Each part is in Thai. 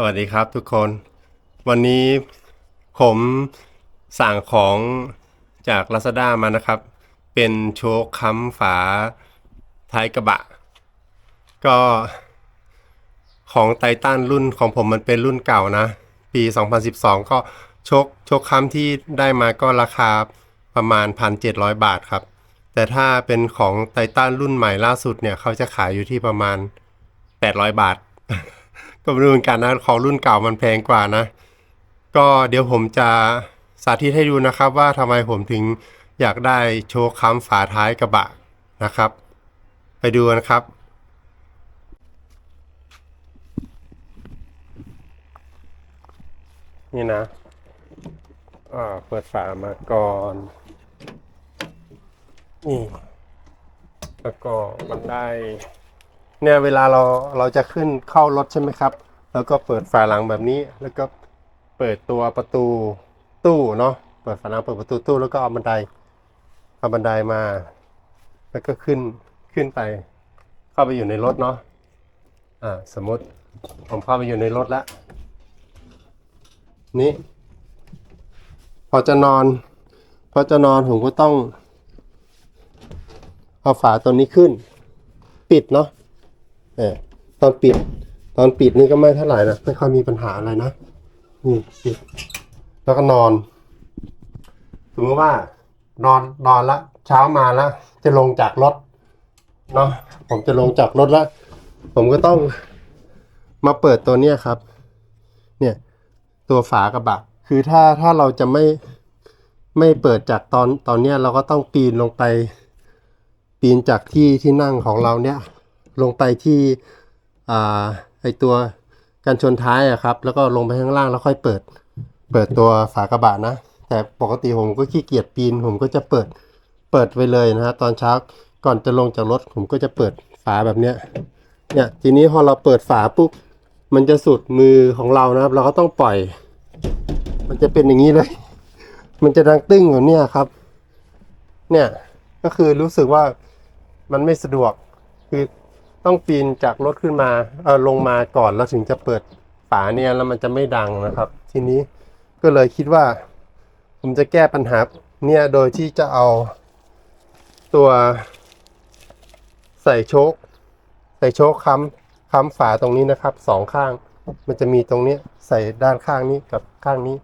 สวัสดีครับทุกคน วันนี้ผมสั่งของจาก Lazada มานะครับ เป็นโชคค้ำฝาท้ายกระบะ ก็ของไททันรุ่นของผมมันเป็นรุ่นเก่านะ ปี 2012 ก็โชคโชคค้ำที่ได้มาก็ราคาประมาณ 1,700 บาทครับ แต่ถ้าเป็นของไททันรุ่นใหม่ล่าสุดเนี่ย เขาจะขายอยู่ที่ประมาณ 800 บาท ก็ไม่รู้เหมือนกันนะของรุ่นเก่ามันแพงกว่านะ ก็เดี๋ยวผมจะสาธิตให้ดูนะครับว่าทำไมผมถึงอยากได้โชว์ค้ำฝาท้ายกระบะนะครับ ไปดูกันครับนี่นะอ่าเปิดฝามาก่อน นี่ แล้วก็มันได้ เนี่ยเวลาเราเราจะขึ้นเข้ารถใช่ไหมครับ แล้วก็เปิดฝาหลังแบบนี้ แล้วก็เปิดตัวประตูตู้เนาะ เปิดฝาหลังเปิดประตูตู้แล้วก็เอาบันได เอาบันไดมา แล้วก็ขึ้นขึ้นไป เข้าไปอยู่ในรถเนาะ อ่าสมมติผมเข้าไปอยู่ในรถแล้ว นี่ พอจะนอน พอจะนอนผมก็ต้อง เอาฝาตัวนี้ขึ้น ปิดเนาะ เออตอนปิด ตอนปิดนี่ก็ไม่เท่าไหร่นะไม่ค่อยมีปัญหาอะไรนะนี่ปิดแล้วก็นอน สมมติว่านอนนอนละเช้ามาแล้วจะลงจากรถเนาะผมจะลงจากรถแล้วผมก็ต้องมาเปิดตัวเนี้ยครับ เนี่ย ตัวฝากระบะ คือถ้าถ้าเราจะไม่ไม่เปิดจากตอนตอนเนี้ยเราก็ต้องปีนลงไป ปีนจากที่ที่นั่งของเราเนี่ย ลงไปที่ไอตัวกันชนท้ายอะครับ แล้วก็ลงไปข้างล่างแล้วค่อยเปิด เปิดตัวฝากระบะนะ แต่ปกติผมก็ขี้เกียจปีน ผมก็จะเปิด เปิดไปเลยนะฮะตอนเช้าก่อนจะลงจากรถผมก็จะเปิดฝาแบบเนี้ย เนี่ยทีนี้พอเราเปิดฝาปุ๊บมันจะสุดมือของเรานะครับ เราก็ต้องปล่อย มันจะเป็นอย่างนี้เลย มันจะดังตึ้งแบบเนี้ยครับ เนี่ยก็คือรู้สึกว่ามันไม่สะดวกคือ ต้องปีนจากรถขึ้นมาเออลงมาก่อนแล้วถึงจะเปิดฝาเนี่ยแล้วมันจะไม่ดังนะครับ ทีนี้ก็เลยคิดว่า ผมจะแก้ปัญหาเนี่ยโดยที่จะเอาตัวใส่โชคใส่โชคค้ำค้ำฝาตรงนี้นะครับสองข้าง มันจะมีตรงนี้ใส่ด้านข้างนี้กับข้างนี้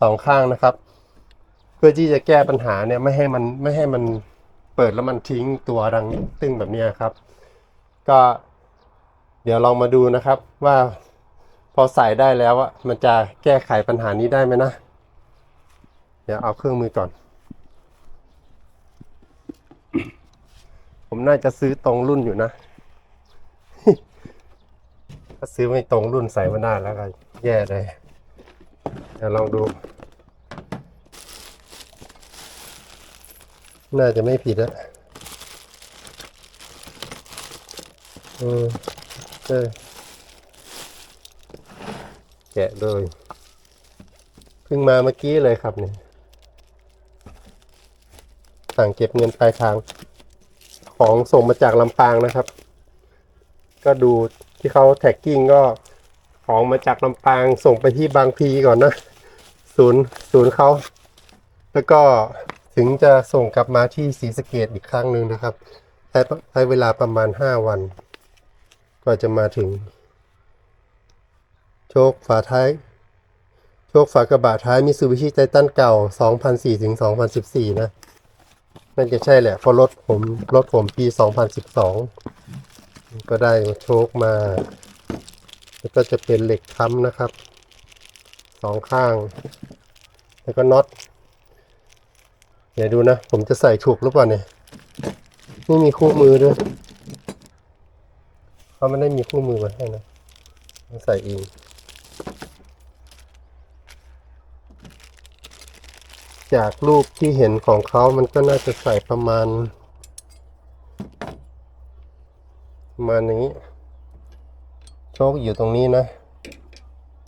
สองข้างนะครับ เพื่อที่จะแก้ปัญหาเนี่ยไม่ให้มันไม่ให้มันเปิดแล้วมันทิ้งตัวดังตึ้งแบบนี้ครับ ก็ เดี๋ยวลองมาดูนะครับว่าพอใส่ได้แล้วอะมันจะแก้ไขปัญหานี้ได้ไหมนะ เดี๋ยวเอาเครื่องมือก่อน ผมน่าจะซื้อตรงรุ่นอยู่นะถ้าซื้อไม่ตรงรุ่นใส่ไม่ได้แล้วก็แย่เลยเดี๋ยวลองดู น่าจะไม่ผิดอะ เออเออแกะเลยเพิ่งมาเมื่อกี้เลยครับเนี่ยสั่งเก็บเงินปลายทาง ของส่งมาจากลำปางนะครับ ก็ดูที่เขาแท็กกิ้งก็ของมาจากลำปางส่งไปที่บางพีก่อนนะ ศูนย์ศูนย์เขา แล้วก็ถึงจะส่งกลับมาที่ศรีสะเกดอีกครั้งหนึ่งนะครับใช้ใช้เวลาประมาณห้าวัน กว่าจะมาถึง โชคฝาท้าย โชคฝากระบะท้ายมิซูบิชิไททันเก่า 2004ถึง2014 นะน่าจะใช่แหละเพราะรถผมรถผมปี 2012 ก็ได้โชคมา แล้วก็จะเป็นเหล็กค้ำนะครับสองข้าง แล้วก็น็อตเดี๋ยวดูนะ ผมจะใส่ถูกหรือเปล่าเนี่ยไม่มีคู่มือด้วย เขาไม่ได้มีคู่มือมาให้นะต้องใส่เองจากรูปที่เห็นของเขามันก็น่าจะใส่ประมาณประมาณนี้โชคอยู่ตรงนี้นะ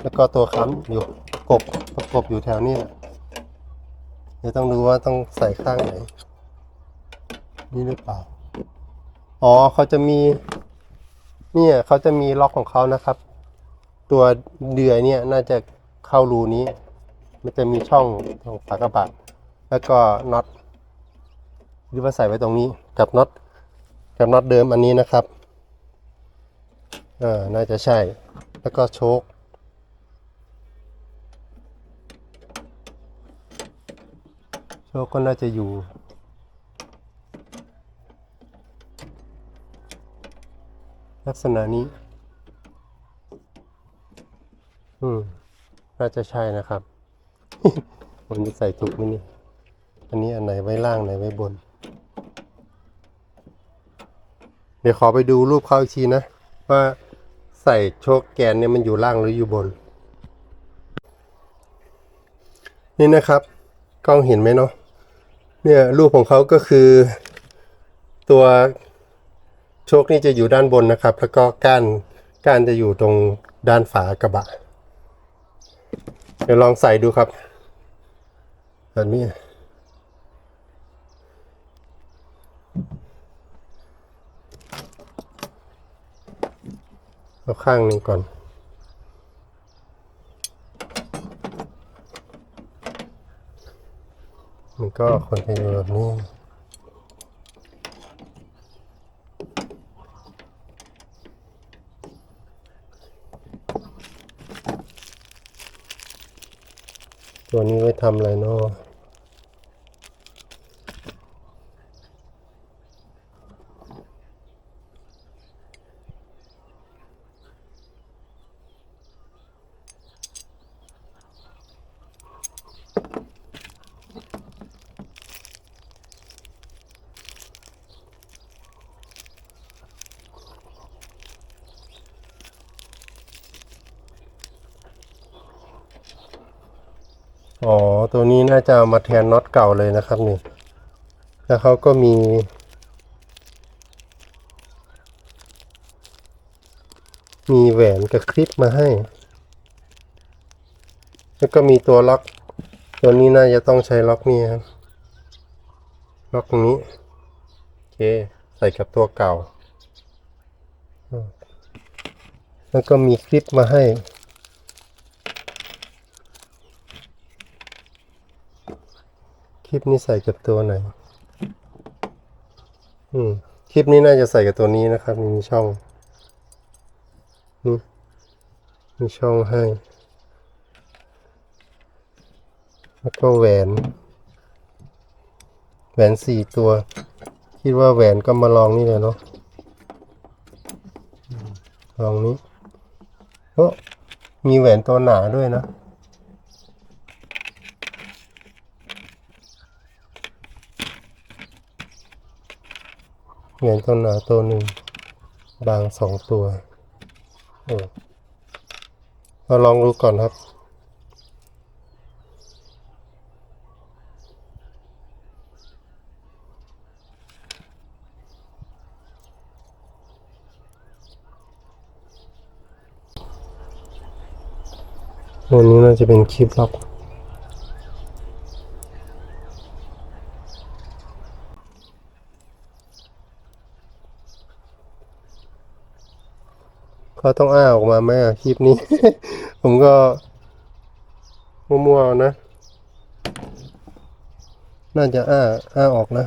แล้วก็ตัวค้ำอยู่กบประกบอยู่แถวนี้แหละเดี๋ยวต้องดูว่าต้องใส่ข้างไหน นี่หรือเปล่า อ๋อเขาจะมี เนี่ยเขาจะมีล็อกของเขานะครับ ตัวเดือยเนี่ยน่าจะเข้ารูนี้ มันจะมีช่องตรงฝากระบะแล้วก็น็อตหรือว่าใส่ไว้ตรงนี้กับน็อตกับน็อตเดิมอันนี้นะครับเออน่าจะใช่ แล้วก็โชคโชคก็น่าจะอยู่ ลักษณะนี้ อืมน่าจะใช่นะครับมันจะใส่ถูกไหมนี่ อันนี้อันไหนไว้ล่างไหนไว้บน เดี๋ยวขอไปดูรูปเขาอีกทีนะ ว่าใส่โชคแกนเนี่ยมันอยู่ล่างหรืออยู่บน นี่นะครับ กล้องเห็นไหมเนาะเนี่ยรูปของเขาก็คือตัว โชคนี่จะอยู่ด้านบนนะครับ แล้วก็ก้านก้านจะอยู่ตรงด้านฝากระบะ เดี๋ยวลองใส่ดูครับแบบนี้เอาข้างหนึ่งก่อน มันก็คนจะอยู่แบบนี้ ตัวนี้ไว้ทำอะไรเนาะ อ๋อ ตัวนี้น่าจะมาแทนน็อตเก่าเลยนะครับนี่ แล้วเขาก็มี มีแหวนกับคลิปมาให้ แล้วก็มีตัวล็อก ตัวนี้น่าจะต้องใช้ล็อกนี่ครับ ล็อกตรงนี้ โอเค ใส่กับตัวเก่า แล้วก็มีคลิปมาให้ ลิปนี้ใส่กับตัวไหน อืม คลิปนี้น่าจะใส่กับตัวนี้นะครับ มีช่อง นี่ มีช่องให้ แล้วก็แหวน แหวนสี่ตัว คิดว่าแหวนก็มาลองนี่เลยเนาะ ลองนี้โอ้มีแหวนตัวหนาด้วยนะ เหรียญตัวหนาตัวหนึ่ง บางสองตัวเออเราลองดูก่อนครับ วันนี้น่าจะเป็นคลิปล็อ เขาต้องอ้าออกมาไหมอะคลิปนี้ ผมก็มั่วๆนะ น่าจะอ้าอ้าออกนะ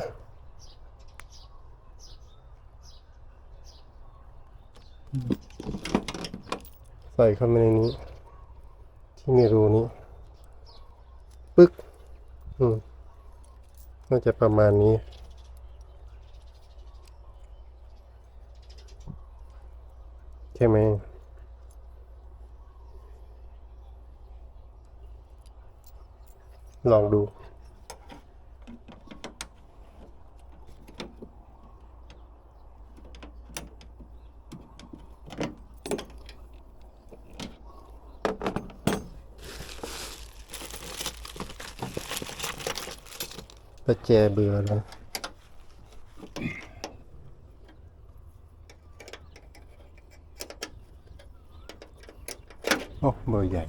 ใส่เข้ามาในนี้ ที่มีรูนี้ ปึ๊ก อืม น่าจะประมาณนี้ ใช่ไหมลองดู ประแจเบื่อแล้ว อร์ใหญ่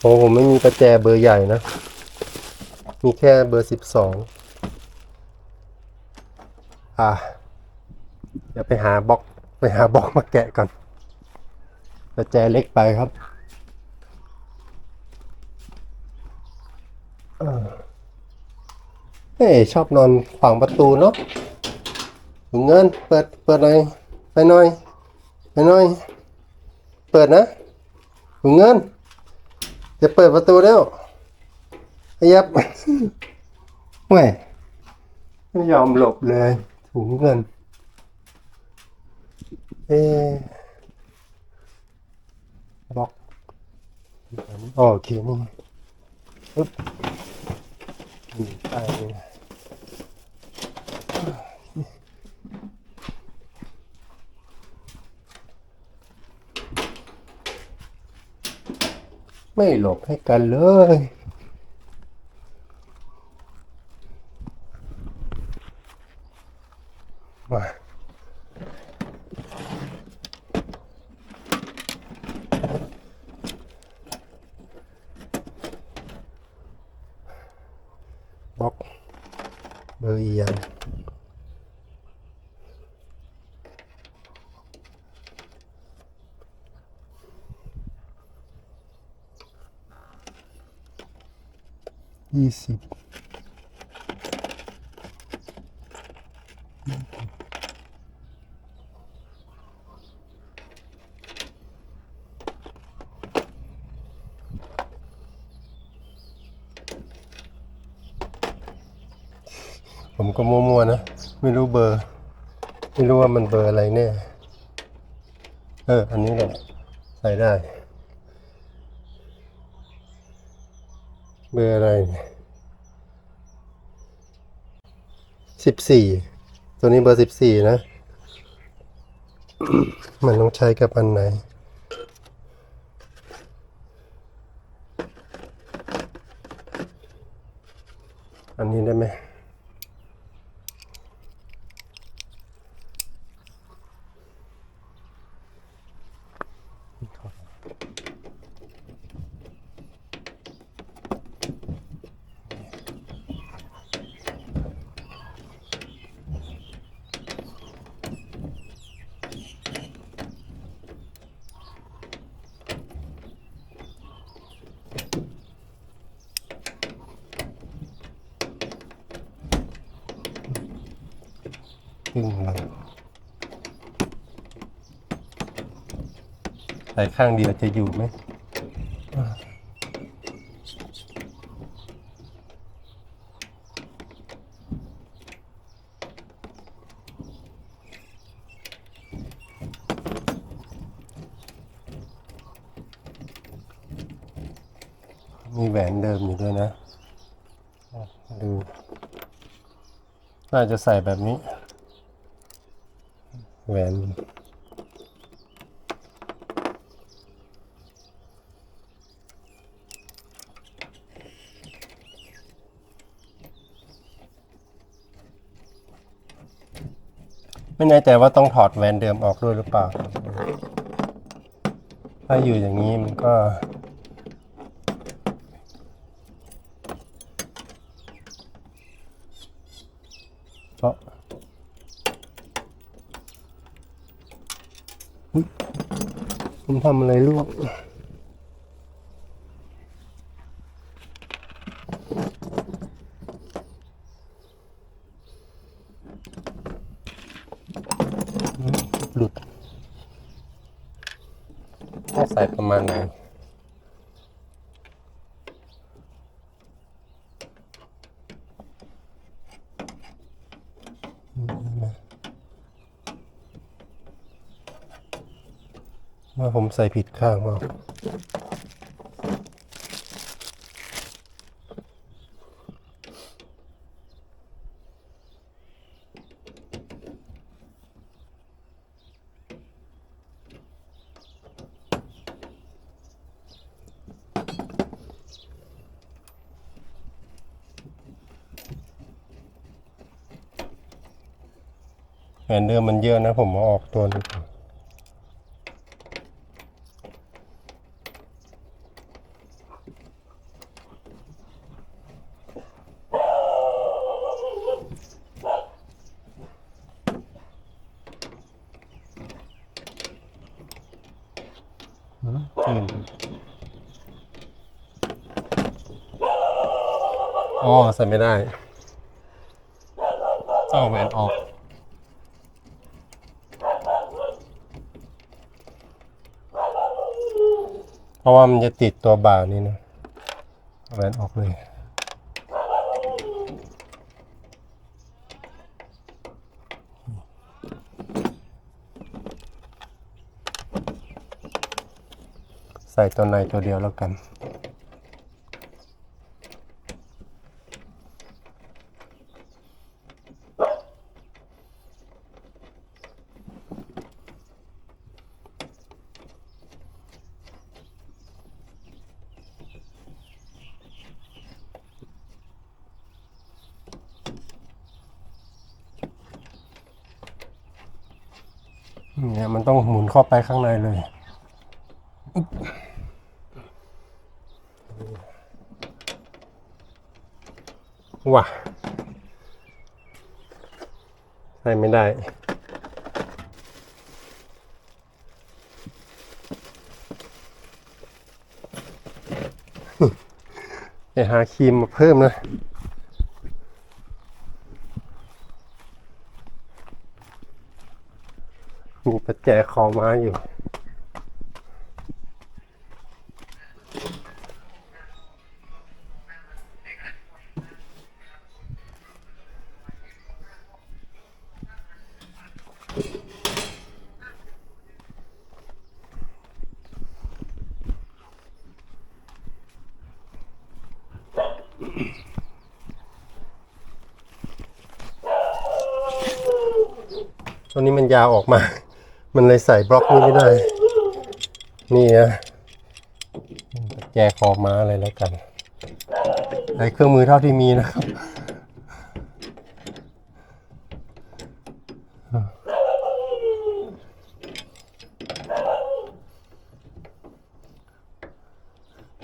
โอ้ผมไม่มีประแจเบอร์ใหญ่นะ มีแค่เบอร์สิบสองอ่า เดี๋ยวไปหาบล็อกไปหาบล็อกมาแกะก่อนประแจเล็กไปครับเออเฮ้ยชอบนอนขวางประตูเนาะถุงเงิน เปิด เปิดหน่อยไปหน่อย ไปหน่อย เปิดนะถุงเงิน จะเปิดประตูแล้วไอ้ยับแหม่ไม่ยอมหลบเลยถุงเงิน เอบล็อกอ๋อโอเคนี่ปึ๊บนี่ไปไม่หลบให้กันเลย มา บล็อกเบอร์อียัง ยี่สิบผมก็มั่วๆนะ ไม่รู้เบอร์ ไม่รู้ว่ามันเบอร์อะไรแน่เออ อันนี้แหละใส่ได้ เบอร์อะไร สิบสี่ตัวนี้เบอร์สิบสี่นะ มันต้องใช้กับอันไหน อันนี้ได้ไหม ครึ่ งหลังใส่ข้างเดียวจะอยู่ไหมมีแหวนเดิมอยู่ด้วยนะ ดู น่าจะใส่แบบนี้ แหวนไม่แน่ใจว่าต้องถอดแหวนเดิมออกด้วยหรือเปล่า ถ้าอยู่อย่างนี้มันก็ เพราะอุ๊ย ผมทำอะไรลวกหลุดให้ใส่ประมาณไหน ว่า ผมใส่ผิดข้างว่าแหวนเดิมมันเยอะนะผมเอาออกตัวนึง อ ไม่ได้ ต้องเอาแหวนออก เพราะว่ามันจะติดตัวบ่านี่นะแหวนออกเลยใส่ตัวในตัวเดียวแล้วกัน เนี่ยมันต้องหมุน เข้าไปข้างในเลย ว่ะใส่ไม่ได้ไปหาครีมมาเพิ่มนะ มีประ แจคอมาอยู่ ตัวนี้มันยาวออกมา มันเลยใส่บล็อกนี้ไม่ได้ นี่นะแจคอม้าอะไรแล้วกันใช้เครื่องมือเท่าที่มีนะครับ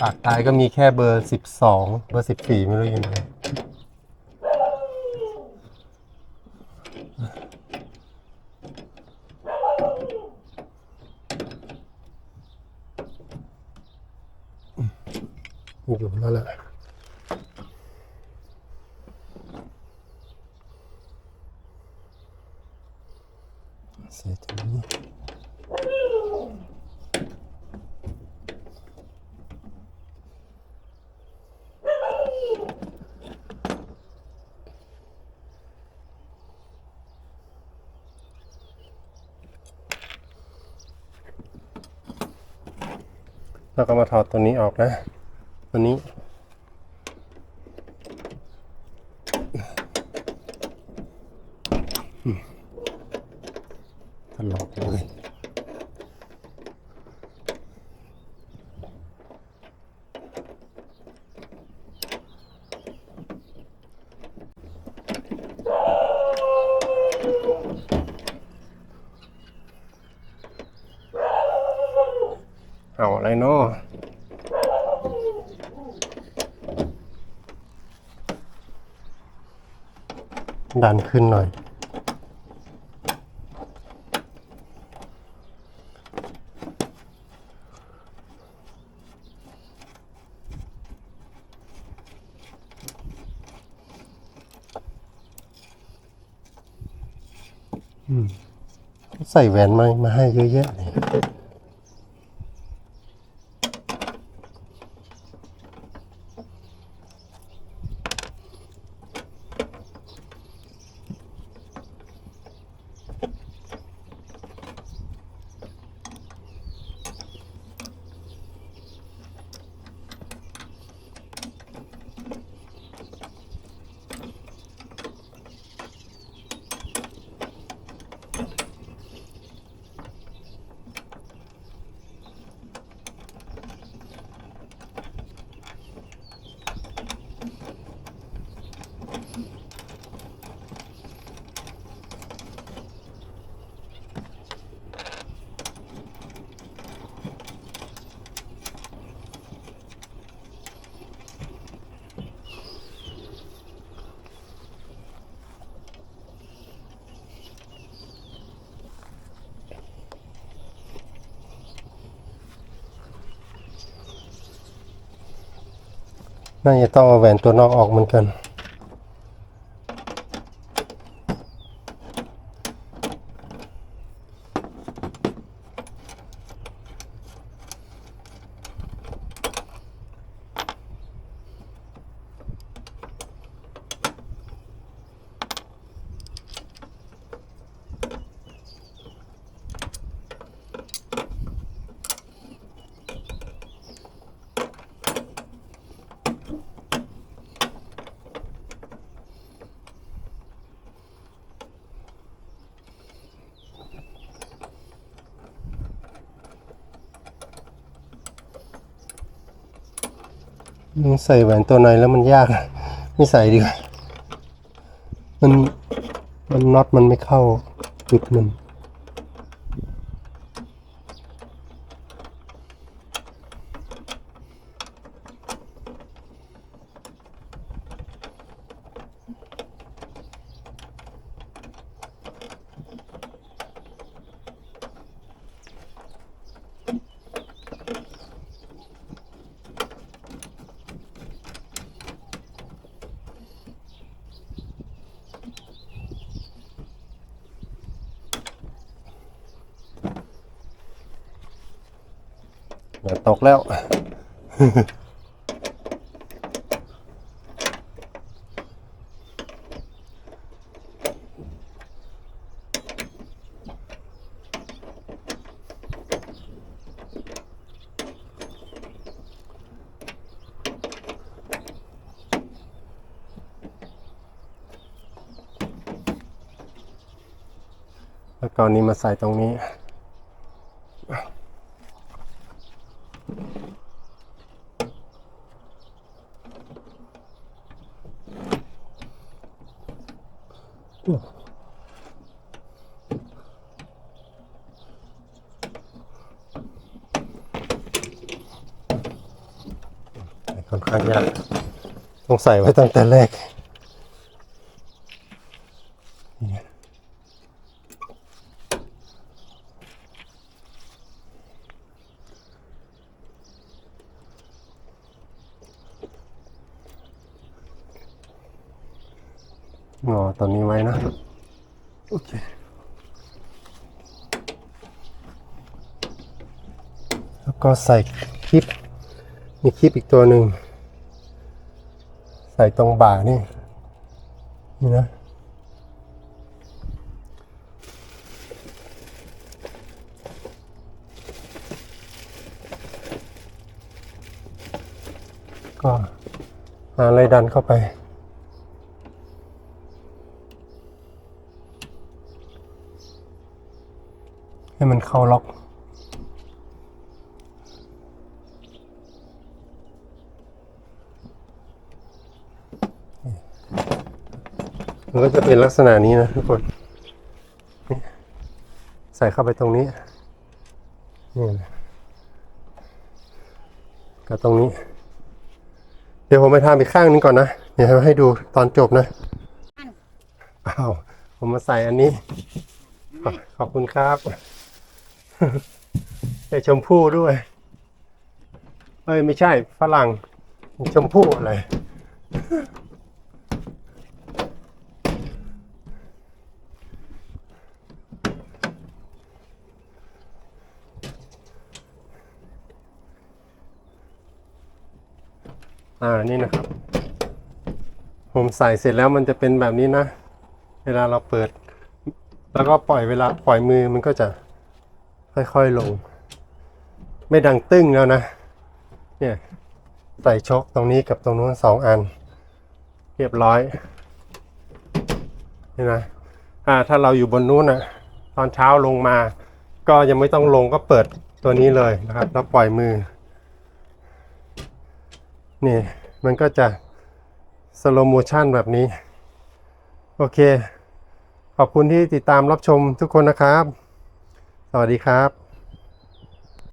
ปากตายก็มีแค่เบอร์สิบสองเบอร์สิบสี่ไม่รู้อยู่ไหน แล้วแหละเสียทีนี้แล้วก็มาถอดตัวนี้ออกนะ ตัวนี้ถลอกเลย เอาอะไรเนาะ ดันขึ้นหน่อยอืมใส่แหวนมามาให้เยอะแยะเลย น่าจะต้องเอาแหวนตัวนอกออกเหมือนกัน ใส่แหวนตัวในแล้วมันยาก ไม่ใส่ดีกว่า มัน มันน็อตมันไม่เข้าจุดมัน แล้ว แล้วก็เอานี้มาใส่ตรงนี้ข้างยากต้อง ใส่ไว้ตั้งแต่แรกงอตัวนี้ไว้นะ โอเคแล้วก็ใส่คลิป มีคลิปอีกตัวหนึ่งใส่ตรงบ่านี่ นี่นะ ก็หาอะไรดันเข้าไปให้มันเข้าล็อก มันก็จะเป็นลักษณะนี้นะทุกคน ใส่เข้าไปตรงนี้ นี่นะกับตรงนี้ เดี๋ยวผมไปทำอีกข้างนึงก่อนนะ เดี๋ยวให้ดูตอนจบนะอ้าวผมมาใส่อันนี้ ขอบขอบคุณครับได้ชมพู่ด้วยเอ้ยไม่ใช่ฝรั่งชมพู่อะไร อ่านี่นะครับผมใส่เสร็จแล้วมันจะเป็นแบบนี้นะ เวลาเราเปิด แล้วก็ปล่อยเวลาปล่อยมือมันก็จะค่อยๆลง ไม่ดังตึ้งแล้วนะ เนี่ยใส่ช็อคตรงนี้กับตรงนู้นสองอัน เรียบร้อยนี่นะอ่าถ้าเราอยู่บนนู้นนะตอนเช้าลงมา ก็ยังไม่ต้องลงก็เปิดตัวนี้เลยนะครับ แล้วปล่อยมือ นี่มันก็จะสโลโมชันแบบนี้ โอเค ขอบคุณที่ติดตามรับชมทุกคนนะครับ สวัสดีครับ